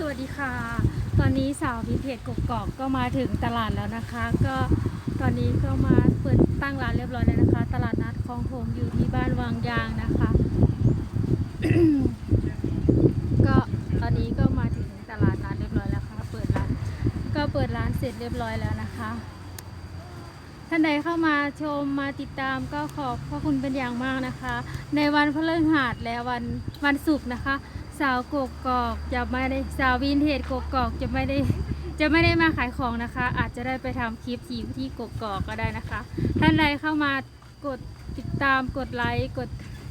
สวัสดีค่ะ ตอนนี้สาววิเทจกกอกก็มาถึงตลาดแล้วนะคะ ก็ตอนนี้ก็มาเปิดตั้งร้านเรียบร้อยแล้วนะคะ ตลาดนัดคลองถมอยู่ที่บ้านวังยางนะคะ ก็ตอนนี้ก็มาถึงตลาดนัดเรียบร้อยแล้วค่ะเปิดร้านก็เปิดร้านเสร็จเรียบร้อยแล้วนะคะ ท่านใดเข้ามาชมมาติดตามก็ขอบพระคุณเป็นอย่างมากนะคะ ในวันพฤหัสและวันวันศุกร์นะคะ สาวกกอกจะไม่ได้สาววินเทจกกอกจะไม่ได้จะไม่ได้มาขายของนะคะ อาจจะได้ไปทำคลิปที่ที่กกอกก็ได้นะคะ ท่านใดเข้ามากดติดตามกดไลค์กด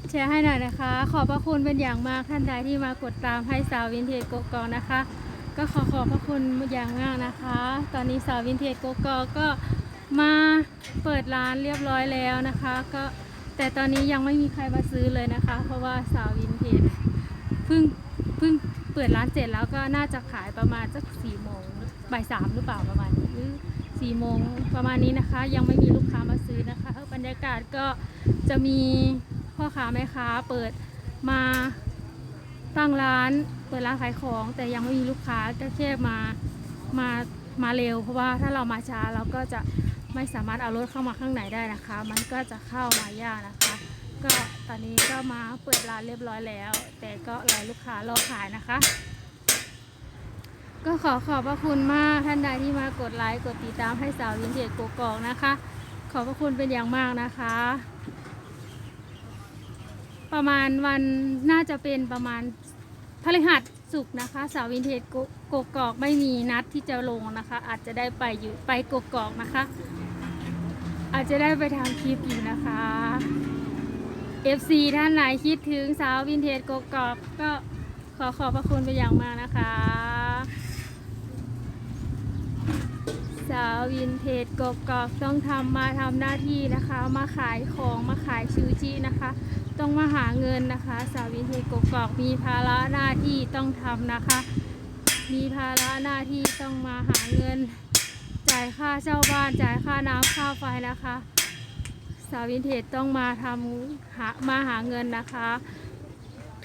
แชร์ให้หน่อยนะคะ ขอบพระคุณเป็นอย่างมากท่านใดที่มากดตามให้สาววินเทจกกอกนะคะ ก็ขอขอบพระคุณอย่างมากนะคะ ตอนนี้สาววินเทจกกอกก็มาเปิดร้านเรียบร้อยแล้วนะคะ ก็แต่ตอนนี้ยังไม่มีใครมาซื้อเลยนะคะ เพราะว่าสาววินเทจเพิ่ง เพิ่งเปิดร้านเสร็จแล้วก็น่าจะขายประมาณสักสี่โมงบ่ายสามหรือเปล่าประมาณนี้หรือสี่โมงประมาณนี้นะคะ ยังไม่มีลูกค้ามาซื้อนะคะบรรยากาศก็จะมีพ่อค้าแม่ค้าเปิดมาตั้งร้านเปิดร้านขายของ แต่ยังไม่มีลูกค้าก็แค่มามามาเร็ว เพราะว่าถ้าเรามาช้าเราก็จะไม่สามารถเอารถเข้ามาข้างในได้นะคะ มันก็จะเข้ามายากนะคะ ก็ตอนนี้ก็มาเปิดร้านเรียบร้อยแล้ว แต่ก็รอลูกค้ารอขายนะคะ ก็ขอขอบพระคุณมากท่านใดที่มากดไลค์กดติดตามให้สาววินเทจโกกอกนะคะ ขอบพระคุณเป็นอย่างมากนะคะ ประมาณวันน่าจะเป็นประมาณพฤหัสสุกนะคะ สาววินเทจกกกอกไม่มีนัดที่จะลงนะคะ อาจจะได้ไปอยู่ไปโกกอกนะคะ อาจจะได้ไปทำคลิปอยู่นะคะ FC ท่านไหนคิดถึงสาววินเทจกกอกก็ขอขอบพระคุณเป็นอย่างมากนะคะ สาววินเทจกกอกต้องทำมาทำหน้าที่นะคะ มาขายของมาขายชูจินะคะ ต้องมาหาเงินนะคะ สาววินเทจกกอกมีภาระหน้าที่ต้องทำนะคะ มีภาระหน้าที่ต้องมาหาเงิน จ่ายค่าเช่าบ้านจ่ายค่าน้ำค่าไฟนะคะ สาววินเทจต้องมาทำหามาหาเงินนะคะ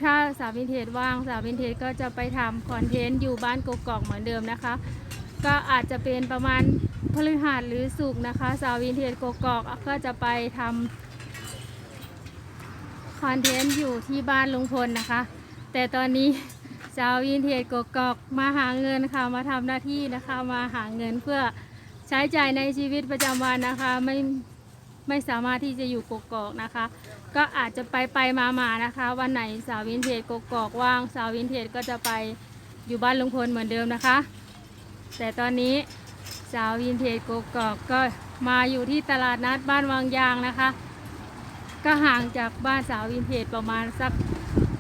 ถ้าสาววินเทจว่างสาววินเทจก็จะไปทำคอนเทนต์อยู่บ้านกกอกเหมือนเดิมนะคะ ก็อาจจะเป็นประมาณพฤหัสหรือศุกนะคะ สาววินเทจกกอกก็จะไปทำคอนเทนต์อยู่ที่บ้านลุงพลนะคะ แต่ตอนนี้สาววินเทจกกอกมาหาเงินค่ะมาทำหน้าที่นะคะมาหาเงินเพื่อใช้จ่ายในชีวิตประจำวันนะคะไม่ ไม่สามารถที่จะอยู่กกอกนะคะ ก็อาจจะไปไปมามานะคะ วันไหนสาววินเทจกกอกว่างสาววินเทจก็จะไปอยู่บ้านลุงพลเหมือนเดิมนะคะ แต่ตอนนี้สาววินเทจกกอกก็มาอยู่ที่ตลาดนัดบ้านวังยางนะคะ ก็ห่างจากบ้านสาววินเทจประมาณสัก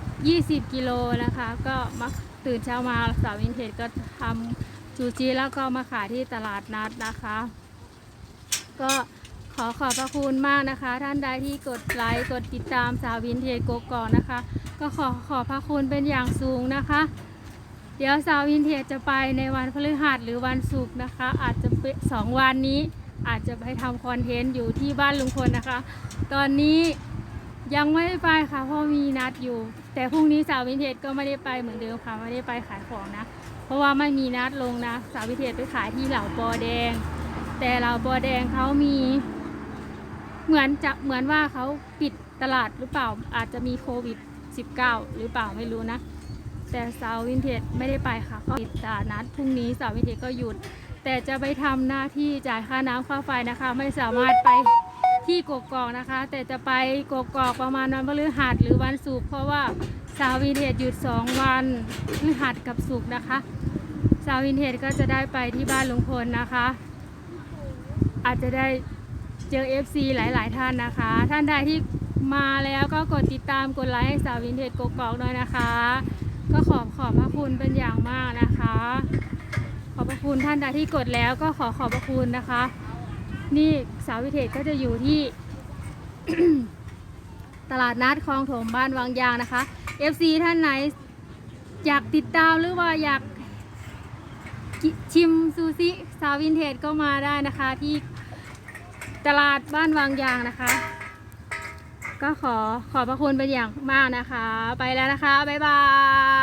20 กิโลนะคะ ก็มาตื่นเช้ามาสาววินเทจก็ทำจูจีแล้วก็มาขายที่ตลาดนัดนะคะ ก็ อขอบพระคุณมากนะคะ ท่านใดที่กดไลค์กดติดตามสาววินเทโกกอกนะคะ ก็ขอขอบพระคุณเป็นอย่างสูงนะคะ เดี๋ยวสาววินเทจะไปในวันพฤหัสหรือวันศุกร์นะคะ อาจจะเป็นสองวันนี้อาจจะไปทำคอนเทนต์อยู่ที่บ้านลุงพลนะคะ ตอนนี้ยังไม่ได้ไปค่ะเพราะมีนัดอยู่ แต่พรุ่งนี้สาววินเทจก็ไม่ได้ไปเหมือนเดิมค่ะไม่ได้ไปขายของนะ เพราะว่าไม่มีนัดลงนะ สาววินเทจไปขายที่เหล่าปอแดง แต่เหล่าปอแดงเขามี เหมือนจะเหมือนว่าเขาปิดตลาดหรือเปล่าอาจจะมีโควิด -19 หรือเปล่าไม่รู้นะ แต่สาววินเทจไม่ได้ไปค่ะเขาปิดตลาดนัดพรุ่งนี้สาววินเทจก็หยุด แต่จะไปทำหน้าที่จ่ายค่าน้ำค่าไฟนะคะ ไม่สามารถไปที่กกอกนะคะ แต่จะไปกกอกประมาณวันพฤหัสหรือวันศุกร์เพราะว่าสาววินเทจหยุด 2 วันพฤหัสกับศุกร์นะคะ สาววินเทจก็จะได้ไปที่บ้านลุงพลนะคะ อาจจะได้ เจอ FC หลาย ๆ ท่านนะคะ ท่านใดที่มาแล้วก็กดติดตามกดไลค์ให้สาววินเทจกกอกด้วยนะคะ ก็ขอบขอบพระคุณเป็นอย่างมากนะคะ ขอบพระคุณท่านใดที่กดแล้วก็ขอขอบพระคุณนะคะ นี่สาววินเทจก็จะอยู่ที่ ตลาดนัดคลองถมบ้านวังยางนะคะ FC ท่านไหนอยากติดตามหรือว่าอยากชิมซูซิสาววินเทจก็มาได้นะคะที่ ตลาดบ้านวางยางนะคะ ก็ขอขอบพระคุณเป็นอย่างมากนะคะ ไปแล้วนะคะ บ๊ายบาย